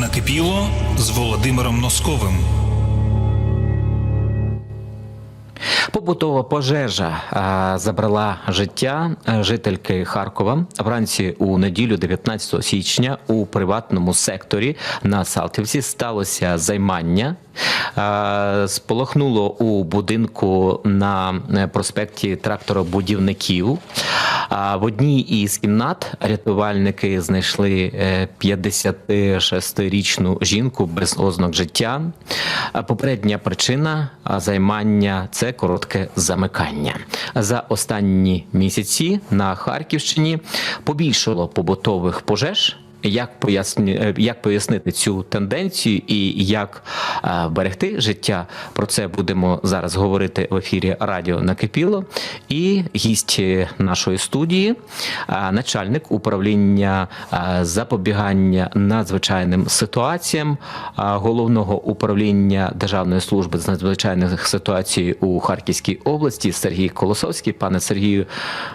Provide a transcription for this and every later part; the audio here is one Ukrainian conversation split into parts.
Накипіло з Володимиром Носковим. Побутова пожежа а, забрала життя е, жительки Харкова вранці у неділю, 19 січня, у приватному секторі на Салтівці сталося займання. Сполохнуло у будинку на е, проспекті тракторобудівників. В одній із кімнат рятувальники знайшли е, 56-річну жінку без ознак життя. Попередня причина займання це коротке замикання. За останні місяці на Харківщині побільшало побутових пожеж. Як поясні, е, як пояснити цю тенденцію і як е, берегти життя? Про це будемо зараз говорити в ефірі Радіо Накипіло. І гість нашої студії, е, начальник управління запобігання надзвичайним ситуаціям головного управління Державної служби з надзвичайних ситуацій у Харківській області Сергій Колосовський. Пане Сергію,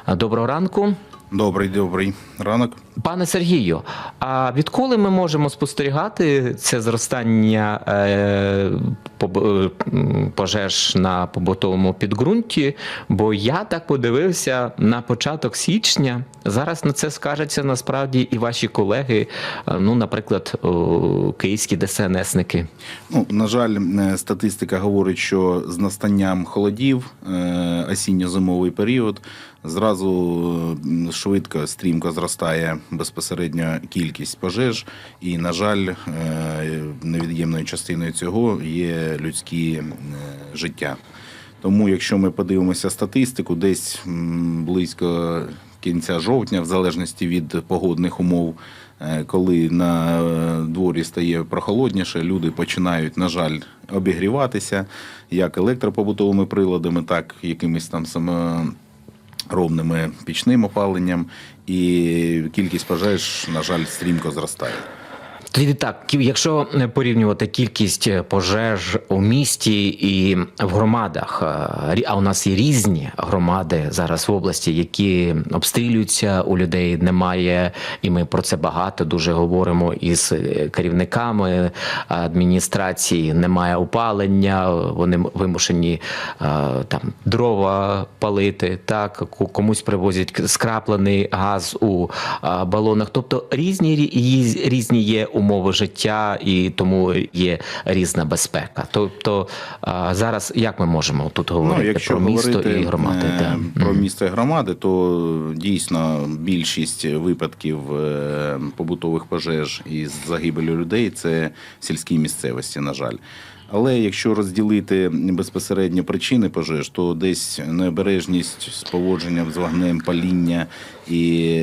доброго ранку. Добрий, добрий ранок. Пане Сергію, а відколи ми можемо спостерігати це зростання е, е, пожеж на побутовому підґрунті? Бо я так подивився на початок січня. Зараз на це скажеться насправді і ваші колеги, е, ну, наприклад, київські ДСНСники. Ну, на жаль, е, статистика говорить, що з настанням холодів, е, осінньо-зимовий період, зразу е, швидко, стрімко зростає безпосередньо кількість пожеж, і, на жаль, е, невід'ємною частиною цього є людські е, життя. Тому, якщо ми подивимося статистику, десь близько кінця жовтня, в залежності від погодних умов, коли на дворі стає прохолодніше, люди починають, на жаль, обігріватися як електропобутовими приладами, так якимись там саморобними пічним опаленням, і кількість пожеж, на жаль, стрімко зростає. Тоді так, якщо порівнювати кількість пожеж у місті і в громадах, е, а у нас є різні громади зараз в області, які обстрілюються, у людей немає, і ми про це багато дуже говоримо із е, керівниками адміністрації. Немає опалення, вони вимушені е, там дрова палити. Так комусь привозять скраплений газ у е, балонах. Тобто різні різні є умови життя, і тому є різна безпека. Тобто зараз як ми можемо тут говорити про місто і громади? е, про місто і громади, то дійсно більшість випадків е, побутових пожеж із загибелю людей це сільські місцевості, на жаль. Але якщо розділити безпосередньо причини пожеж, то десь необережність з поводженням з вогнем, паління, і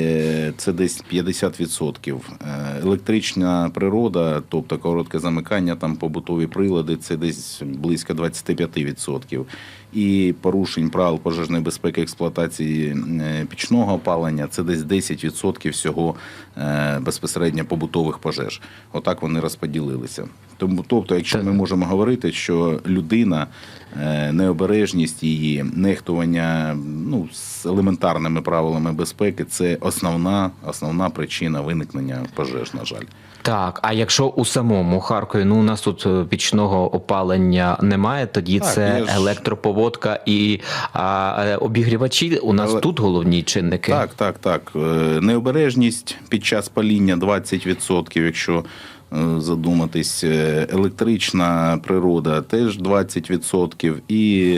це десь 50%. Е, Електрична природа, тобто коротке замикання, там побутові прилади, це десь близько 25%. І порушень правил пожежної безпеки експлуатації е, пічного опалення це десь 10% всього е, безпосередньо побутових пожеж. Отак вони розподілилися. Тому, тобто, якщо ми можемо говорити, що людина, е, необережність її, нехтування ну, з елементарними правилами безпеки це основна, основна причина виникнення пожеж, на жаль. Так, а якщо у самому Харкові, ну у нас тут е, пічного опалення немає, тоді Так, це ж- електроповодка і а, е, обігрівачі. У нас Але- тут головні чинники. Так, так, так. Е, Необережність під час паління 20%, якщо задуматись, Е, електрична природа теж 20%, і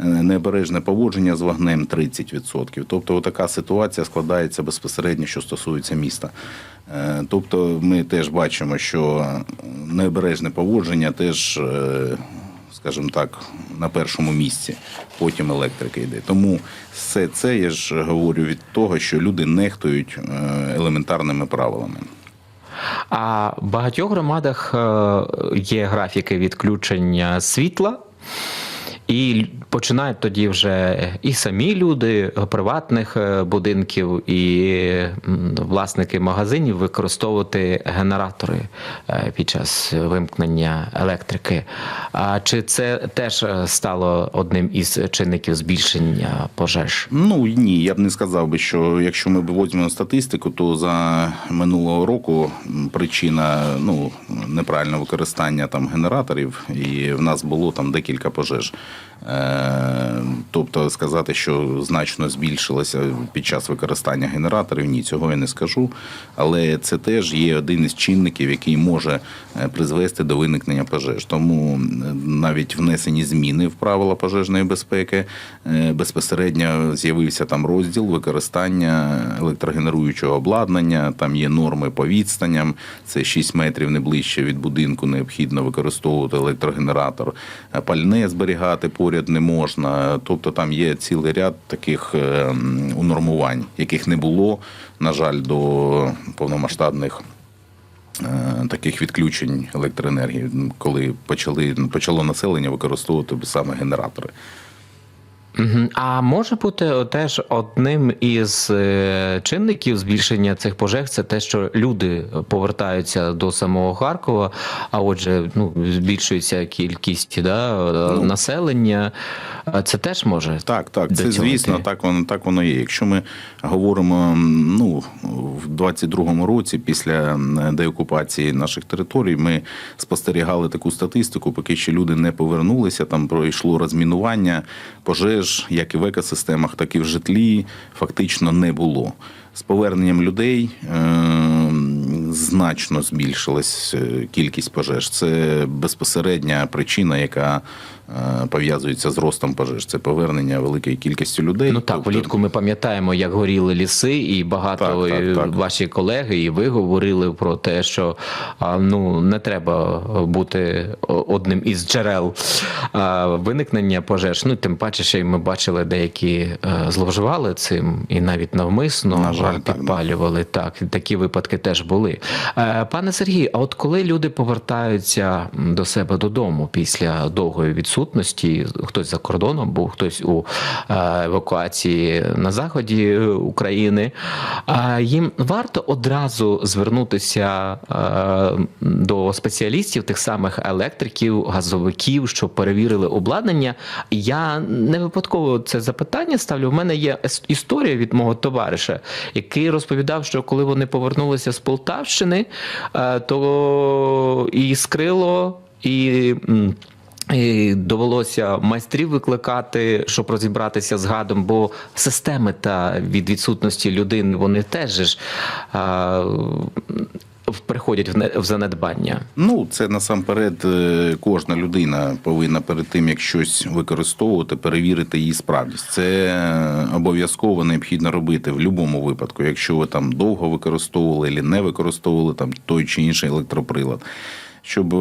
е, необережне поводження з вогнем 30%. Тобто така ситуація складається безпосередньо, що стосується міста. Е, Тобто ми теж бачимо, що необережне поводження теж. е, скажімо так, на першому місці, потім електрика йде. Тому все це я ж говорю від того, що люди нехтують е, елементарними правилами. А в багатьох громадах е, є графіки відключення світла. І починають тоді вже і самі люди приватних е, будинків, і власники магазинів використовувати генератори е, під час вимкнення електрики. А чи це теж е, стало одним із чинників збільшення пожеж? Ну ні, я б не сказав би, що якщо ми візьмемо статистику, то за минулого року причина ну неправильне використання там генераторів, і в нас було там декілька пожеж. Е, тобто сказати, що значно збільшилося під час використання генераторів, ні, цього я не скажу. Але це теж є один із чинників, який може е, призвести до виникнення пожеж. Тому навіть внесені зміни в правила пожежної безпеки е, безпосередньо з'явився там розділ використання електрогенеруючого обладнання. Там є норми по відстаням. Це 6 метрів не ближче від будинку. Необхідно використовувати електрогенератор. Е, Пальне зберігати поряд не можна. Тобто там є цілий ряд таких е, унормувань, яких не було, на жаль, до повномасштабних. е, Таких відключень електроенергії, коли почали почало населення використовувати саме генератори. А може бути теж одним із е, чинників збільшення цих пожеж це те, що люди повертаються до самого Харкова, а отже, ну збільшується кількість да, е, Ну. населення. Це теж може Так, так, це звісно, йти. так воно так воно є. Якщо ми говоримо ну, в 22-му році, після деокупації наших територій, ми спостерігали таку статистику, поки ще люди не повернулися, там пройшло розмінування пожеж, як і в екосистемах, так і в житлі, фактично не було. З поверненням людей е, значно збільшилась е, кількість пожеж. Це безпосередня причина, яка пов'язується з ростом пожеж. Це повернення великої кількості людей. Ну так, Тобто- влітку ми пам'ятаємо, як горіли ліси, і багато Так, так, е, так. ваші колеги, і ви говорили про те, що ну не треба бути одним із джерел виникнення пожеж. Ну тим паче, й ми бачили, деякі е, зловживали цим і навіть навмисно На жаль, а, так, підпалювали. Так, такі випадки теж були. Е, Пане Сергію, а от коли люди повертаються до себе додому після довгої відсутності, хтось за кордоном був, хтось у е, евакуації на заході е, України, а їм варто одразу звернутися е, до спеціалістів, тих самих електриків, газовиків, що перевірили обладнання. Я не випадково це запитання ставлю. У мене є історія від мого товариша, який розповідав, що коли вони повернулися з Полтавщини, то і скрило, і. І довелося майстрів викликати, щоб розібратися з гадом, бо системи та від відсутності людини вони теж ж а, приходять в занедбання. Ну, це насамперед е, кожна людина повинна перед тим, як щось використовувати, перевірити її справність. Це е, обов'язково необхідно робити в будь-якому випадку, якщо ви там довго використовували або не використовували там той чи інший електроприлад. Щоб е,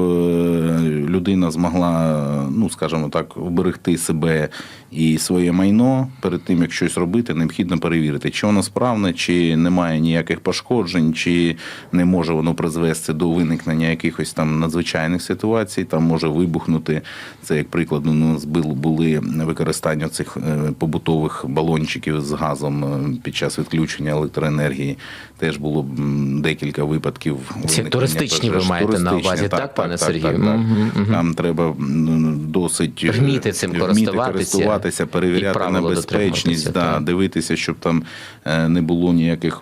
людина змогла, ну скажімо так, уберегти себе і своє майно перед тим, як щось робити, необхідно перевірити, чи воно справне, чи немає ніяких пошкоджень, чи не може воно призвести до виникнення якихось там надзвичайних ситуацій. Там може вибухнути. Це як приклад, у нас бил- були використання цих е, побутових балончиків з газом е, під час відключення електроенергії. Теж було декілька випадків. Це виникнення туристичні ви маєте на увазі, так, пане Сергію? так. так, мгм. Там треба досить е, Вміти цим вміти користуватися перевіряти правила небезпечність, да, дивитися, щоб там е, не було ніяких.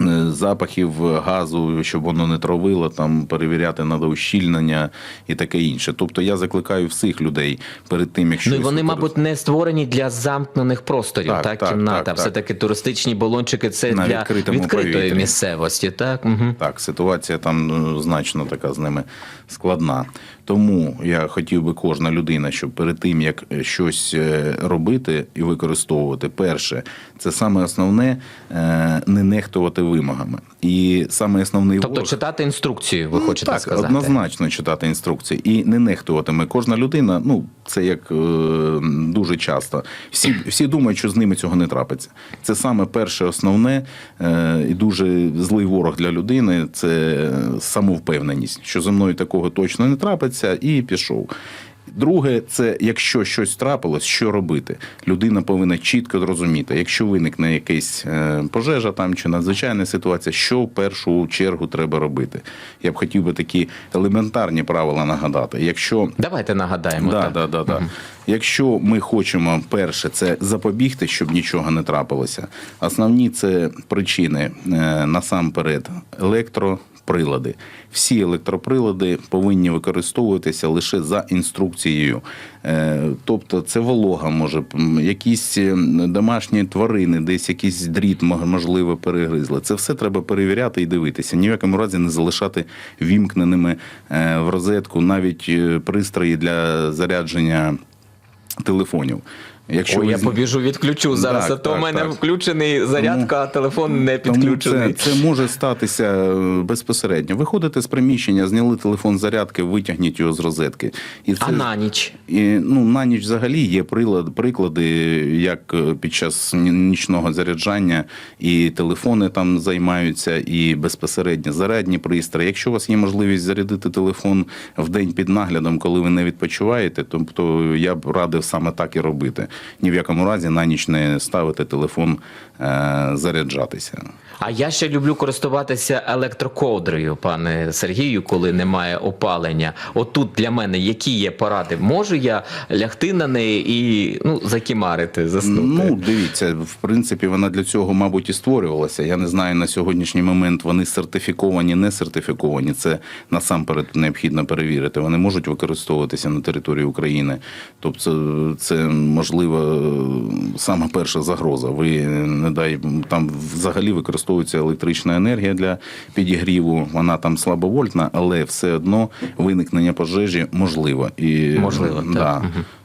Е, Запахів газу, щоб воно не травило, там перевіряти треба ущільнення і таке інше. Тобто я закликаю всіх людей перед тим, якщо Ну і вони, мабуть, не створені для замкнених просторів, так, Так, так, кімната. так, так. Все таки туристичні балончики це На для відкритої повітрі. місцевості. Так, угу. Так, ситуація там ну, значно така з ними складна. Тому я хотів би кожна людина, щоб перед тим як щось е, робити і використовувати, перше, це саме основне е, не нехтувати вимогами. І саме основний Тобто ворог... читати інструкцію, ви Ну, хочете так, сказати? однозначно читати інструкції і не нехтуватиме. Кожна людина, ну це як е, дуже часто. Всі, всі думають, що з ними цього не трапиться. Це саме перше основне е, і дуже злий ворог для людини це самовпевненість, що зі мною такого точно не трапиться, і пішов. Друге, це якщо щось трапилось, що робити? Людина повинна чітко зрозуміти, якщо виникне якась е, пожежа там чи надзвичайна ситуація, що в першу чергу треба робити. Я б хотів би такі елементарні правила нагадати. Якщо Давайте нагадаємо. Да, так. да, да, да. Якщо ми хочемо перше це запобігти, щоб нічого не трапилося. Основні це причини е, насамперед електроприлади. Всі електроприлади повинні використовуватися лише за інструкцією. Е, Тобто це волога може, якісь е, домашні тварини, десь якийсь дріт мо- можливо перегризли. Це все треба перевіряти і дивитися. Ні в якому разі не залишати вімкненими в розетку навіть пристрої для зарядження телефонів. Якщо ви я побіжу відключу зараз, Так, а то так, в мене так. включений зарядка, а телефон не Тому. Це, це може статися е, безпосередньо. Виходите з приміщення, зняли телефон з зарядки, витягніть його з розетки. І це, А на ніч. і, ну, на ніч взагалі є прилад, приклади, як е, під час нічного заряджання і телефони там займаються, і безпосередньо зарядні пристрої. Якщо у вас є можливість зарядити телефон в день під наглядом, коли ви не відпочиваєте, тобто я б радив саме так і робити. Ні в якому разі на ніч не ставити телефон е, заряджатися. А я ще люблю користуватися електроковдрою, пане Сергію, коли немає опалення. Отут для мене які є поради? Можу я лягти на неї і ну, закімарити, заснути? Ну, дивіться, в принципі, вона для цього, мабуть, і створювалася. Я не знаю на сьогоднішній момент вони сертифіковані, не сертифіковані. Це насамперед необхідно перевірити. Вони можуть використовуватися на території України. Тобто, це можливо сама перша загроза. Ви не дай там взагалі використовується електрична енергія для підігріву. Вона там слабовольтна, але все одно виникнення пожежі можливо. І Можливо, так.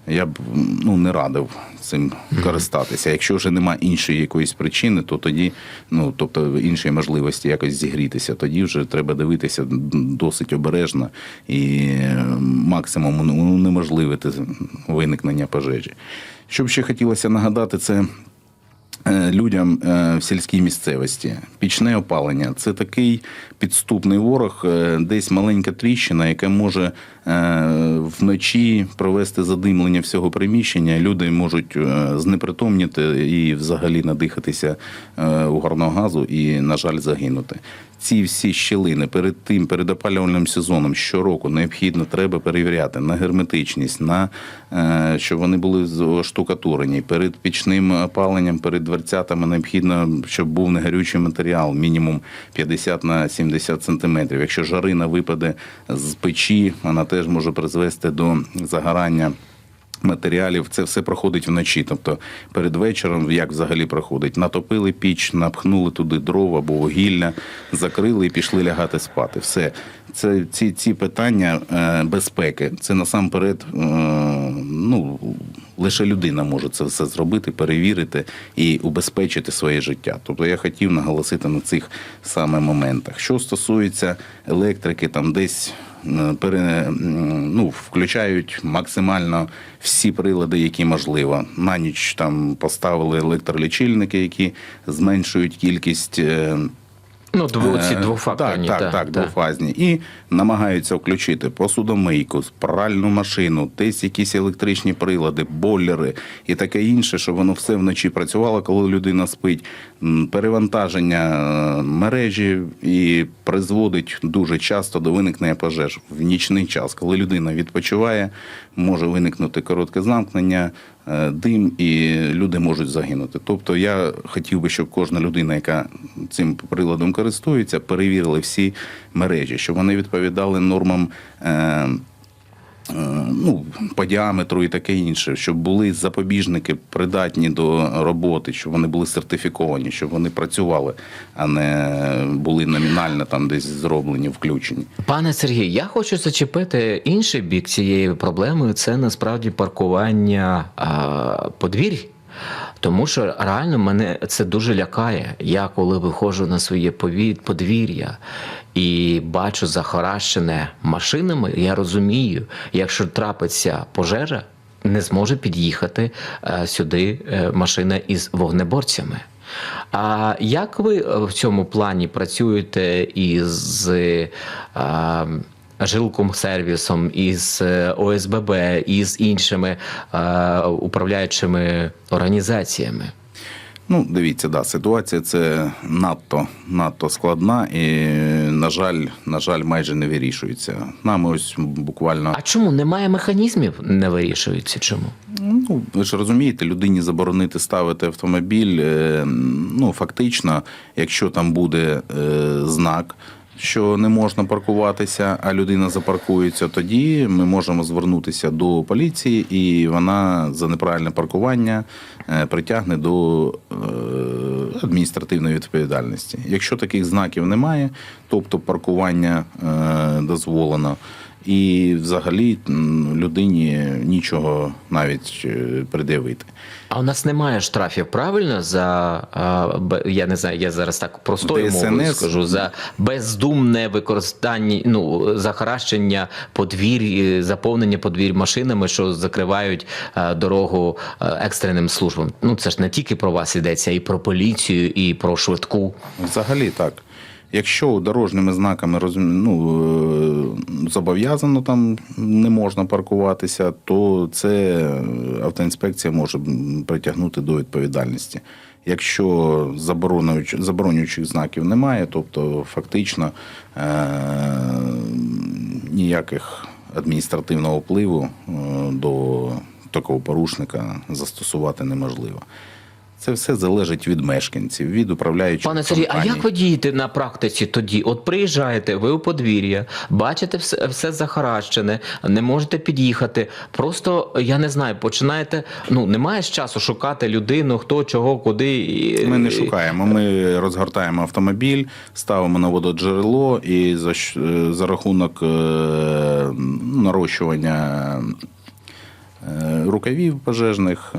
Я б ну не радив цим користатися. Якщо вже немає іншої якоїсь причини, то тоді, ну тобто іншої можливості якось зігрітися, тоді вже треба дивитися досить обережно і е, максимум унеможливити виникнення пожежі. Що б ще хотілося нагадати, це е, людям е, в сільській місцевості. Пічне опалення це такий підступний ворог, е, десь маленька тріщина, яка може вночі провести задимлення всього приміщення. Люди можуть е, знепритомніти і взагалі надихатися е, угарного газу і, на жаль, загинути. Ці всі щілини перед тим, перед опалювальним сезоном щороку необхідно треба перевіряти на герметичність, на е, щоб вони були штукатурені. Перед пічним опаленням, перед дверцятами необхідно, щоб був негарючий матеріал, мінімум 50 на 70 сантиметрів. Якщо жарина випаде з печі, вона теж може призвести до загорання. Матеріалів це все проходить вночі. Тобто перед вечором, як взагалі проходить, натопили піч, напхнули туди дрова або вугілля, закрили і пішли лягати спати. Все це ці, ці питання е, безпеки. Це насамперед, е, ну лише людина може це все зробити, перевірити і убезпечити своє життя. Тобто я хотів наголосити на цих саме моментах. Що стосується електрики, там десь ну, включають максимально всі прилади, які можливо. На ніч там поставили електролічильники, які зменшують кількість. е, Ну, дво, ці Е, двофакторні. Так, так, так, двофазні. І намагаються включити посудомийку, пральну машину, десь якісь електричні прилади, бойлери і таке інше, щоб воно все вночі працювало, коли людина спить. Перевантаження е, мережі і призводить дуже часто до виникнення пожеж в нічний час. Коли людина відпочиває, може виникнути коротке замкнення, е, дим, і люди можуть загинути. Тобто я хотів би, щоб кожна людина, яка цим приладом користується, перевірила всі мережі, щоб вони відповідали нормам. Е, е, Ну, по діаметру і таке інше, щоб були запобіжники придатні до роботи, щоб вони були сертифіковані, щоб вони працювали, а не були номінально там десь зроблені, включені. Пане Сергію, я хочу зачепити інший бік цієї проблеми. Це насправді паркування а, подвір'я. Тому що реально мене це дуже лякає. Я коли виходжу на своє подвір'я і бачу захаращене машинами, я розумію, якщо трапиться пожежа, не зможе під'їхати е, сюди е, машина із вогнеборцями. А як ви в цьому плані працюєте із е, жилкомсервісом, із е, ОСББ, із іншими е, управляючими організаціями? Ну, дивіться, да, ситуація це надто, надто складна і, на жаль, на жаль, майже не вирішується. Нами ось буквально А чому немає механізмів? Не вирішується? Чому? Ну, ви ж розумієте, людині заборонити ставити автомобіль. е, Ну, фактично, якщо там буде е, знак, що не можна паркуватися, а людина запаркується, тоді ми можемо звернутися до поліції, і вона за неправильне паркування е, притягне до е, адміністративної відповідальності. Якщо таких знаків немає, тобто паркування е, дозволено. І взагалі людині нічого навіть е, пред'явити. А у нас немає штрафів, правильно? За я не знаю, я зараз так простою мовою скажу за бездумне використання, ну захаращення подвір'я, заповнення подвір'я машинами, що закривають е, дорогу е, екстреним службам. Ну це ж не тільки про вас йдеться, і про поліцію, і про швидку. Взагалі так. Якщо дорожніми знаками ну, е, зобов'язано там не можна паркуватися, то це автоінспекція може притягнути до відповідальності. Якщо заборонюючих знаків немає, тобто фактично е- ніяких адміністративного впливу е, до такого порушника застосувати неможливо. Це все залежить від мешканців, від управляючих. Пане Сергій, а як ви дієте на практиці тоді? От приїжджаєте, ви у подвір'я, бачите все, все захаращене, не можете під'їхати. Просто я не знаю, починаєте. Ну немає часу шукати людину, хто чого, куди. Ми не шукаємо. Ми розгортаємо автомобіль, ставимо на вододжерело і за, щ- за рахунок е, нарощування е, рукавів пожежних.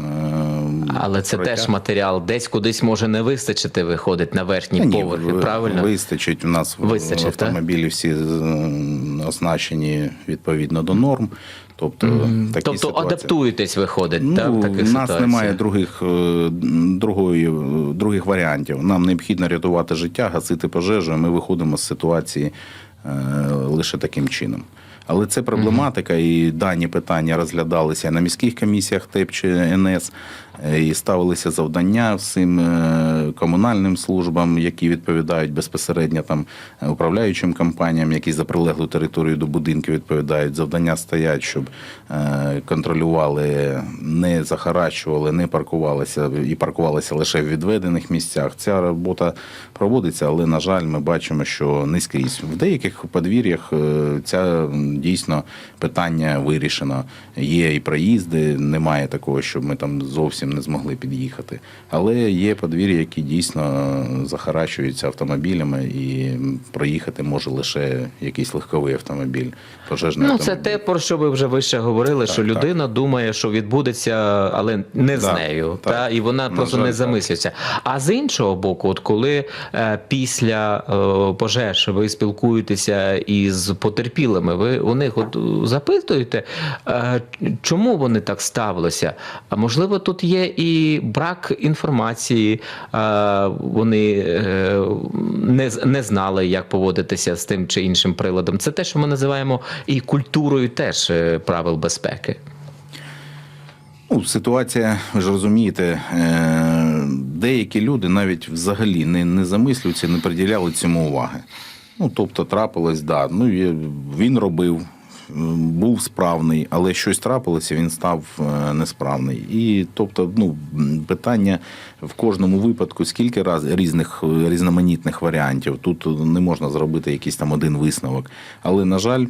Але це протяг- теж матеріал, десь кудись може не вистачити, виходить на верхні Та ні, поверхи, ви- правильно? Вистачить. У нас Вистачить, так? автомобілі всі е, оснащені відповідно до норм. Тобто, такі тобто ситуації. адаптуєтесь, виходить, так, в Ну, таких у нас ситуаціях? немає других, е, другої, других варіантів. Нам необхідно рятувати життя, гасити пожежу. і Ми виходимо з ситуації е, лише таким чином. Але це проблематика, і дані питання розглядалися на міських комісіях ТЕП чи НС, і ставилися завдання всім е, комунальним службам, які відповідають безпосередньо там е, управляючим компаніям, які за прилеглу територію до будинків відповідають. Завдання стоять, щоб е, контролювали, не захаращували, не паркувалися і паркувалися лише в відведених місцях. Ця робота проводиться, але на жаль, ми бачимо, що не скрізь. В деяких подвір'ях е, ця дійсно питання вирішено. Є і проїзди, немає такого, щоб ми там зовсім не змогли під'їхати. Але є подвір'я, які дійсно захаращуються автомобілями, і проїхати може лише якийсь легковий автомобіль, пожежний Ну, це те, про що ви вже вище говорили, що так. людина думає, що відбудеться, але не з нею. так. Та, і вона На просто жаль, не так. замислюється. А з іншого боку, от коли е, після е, пожеж ви спілкуєтеся із потерпілими, ви у них от запитуєте, е, чому вони так ставилися? А можливо, тут є і брак інформації, е, вони е, не, не знали, як поводитися з тим чи іншим приладом. Це те, що ми називаємо і культурою теж е, правил безпеки. Ну, ситуація, ви ж розумієте, деякі люди навіть взагалі не, не замислюються, не приділяли цьому уваги. Ну, тобто, трапилось, да. Ну, він робив, був справний, але щось трапилося, він став е, несправний. І тобто, ну, питання в кожному випадку, скільки раз різних різноманітних варіантів. Тут не можна зробити якийсь там один висновок. Але, на жаль,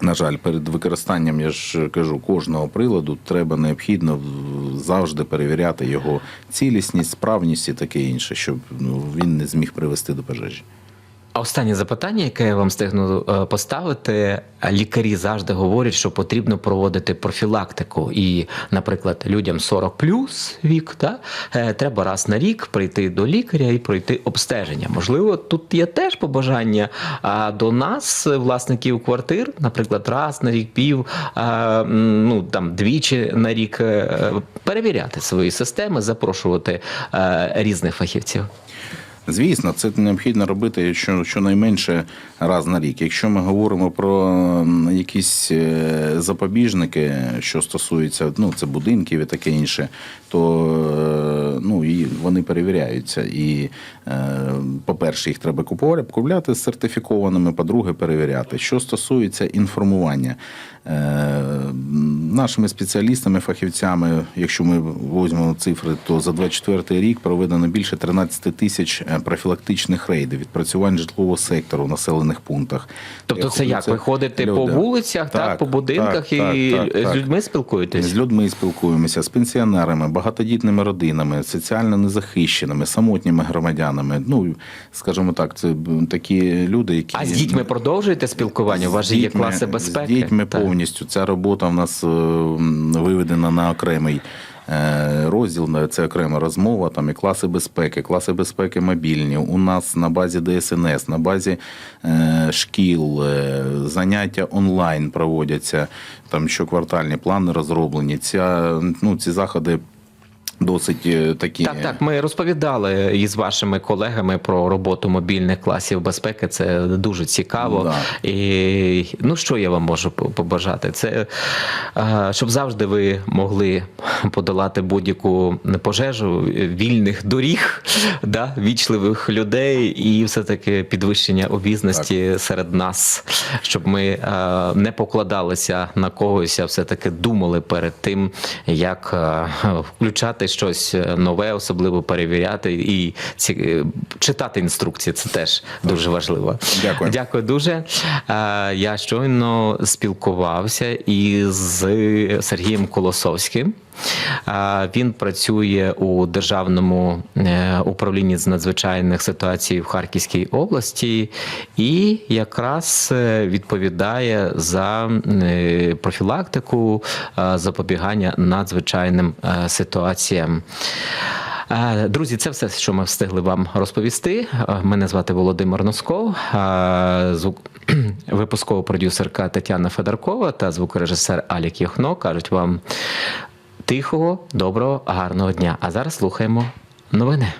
на жаль, перед використанням, я ж кажу, кожного приладу треба необхідно завжди перевіряти його цілісність, справність і таке інше, щоб ну, він не зміг привести до пожежі. А останнє запитання, яке я вам стигну е, поставити, лікарі завжди говорять, що потрібно проводити профілактику. І, наприклад, людям 40 плюс вік, та, е, треба раз на рік прийти до лікаря і пройти обстеження. Можливо, тут є теж побажання а, до нас, власників квартир, наприклад, раз на рік пів, ну там двічі на рік е, перевіряти свої системи, запрошувати різних фахівців. Звісно, це необхідно робити що, щонайменше раз на рік. Якщо ми говоримо про якісь е, запобіжники, що стосуються ну, це будинків і таке інше, то е, ну, і вони перевіряються. І, по-перше, їх треба купувати, купляти з сертифікованими, по-друге, перевіряти. Що стосується інформування, е, нашими спеціалістами, фахівцями, якщо ми візьмемо цифри, то за 24 рік проведено більше 13 тисяч е, профілактичних рейдів, відпрацювань житлового сектору в населених пунктах. Тобто, це як? Ви ходите по вулицях, так, по будинках і з людьми спілкуєтесь? З людьми спілкуємося, з пенсіонерами, багатодітними родинами, соціально незахищеними, самотніми громадянами. Ну, скажімо так, це такі люди, які А з дітьми продовжуєте спілкування? У вас же є класи безпеки? З дітьми Так. повністю. Ця робота в нас е, виведена на окремий. е, Розділ це окрема розмова, там і класи безпеки, класи безпеки мобільні. У нас на базі ДСНС, на базі е, шкіл, заняття онлайн проводяться. Там щоквартальні плани розроблені. Ця, ну, ці заходи досить е, такі. Так, так. Ми розповідали із вашими колегами про роботу мобільних класів безпеки. Це дуже цікаво. Да. І ну що я вам можу побажати? Це е, щоб завжди ви могли подолати будь-яку пожежу вільних доріг, да, вічливих людей, і все-таки підвищення обізності серед нас, щоб ми е, не покладалися на когось, а все-таки думали перед тим, як е, включати щось нове, особливо перевіряти і ці, е, читати інструкції. Це теж дуже важливо. Дякую. Дякую дуже. Е, Я щойно спілкувався із Сергієм Колосовським. Він працює у державному е, управлінні з надзвичайних ситуацій в Харківській області і якраз е, відповідає за е, профілактику запобігання надзвичайним ситуаціям. Друзі, це все, що ми встигли вам розповісти. Мене звати Володимир Носков, випускова продюсерка Тетяна Федоркова та звукорежисер Алік Яхно кажуть вам тихого, доброго, гарного дня. А зараз слухаємо новини.